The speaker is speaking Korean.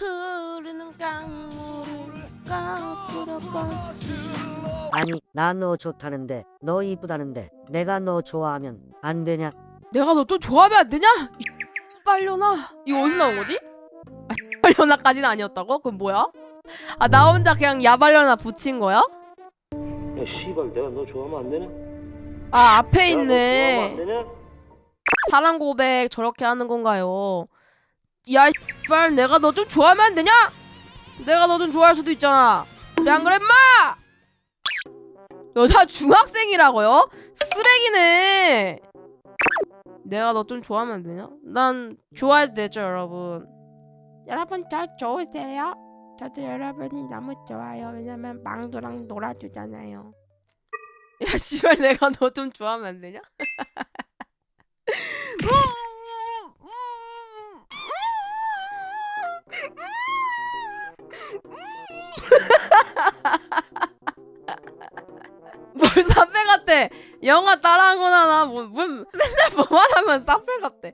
흐르는 강물을 거꾸로 걷지 아니 나 너 좋다는데 너 이쁘다는데 내가 너 좋아하면 안 되냐? 내가 너 좀 좋아하면 안 되냐? 이 빨려나 이거 어디서 나온 거지? 아 빨려나까지는 아니었다고? 그럼 뭐야? 아 나 혼자 그냥 야발려나 붙인 거야? 야 씨발 내가 너 좋아하면 안 되냐? 아 앞에 내가 너 좋아하면 안 있네 되냐? 사랑 고백 저렇게 하는 건가요? 야 씨발 내가 너 좀 좋아하면 안 되냐? 내가 너 좀 좋아할 수도 있잖아 그래 안 그래 마 여자 중학생이라고요? 쓰레기네 내가 너 좀 좋아하면 안 되냐? 난 좋아해도 되죠 여러분 여러분 저 좋으세요? 저도 여러분이 너무 좋아요 왜냐면 망도랑 놀아주잖아요 야 씨발 내가 너 좀 좋아하면 안 되냐? 같대 영화 따라한 거나 나뭐 맨날 뭐만 하면 사페 같대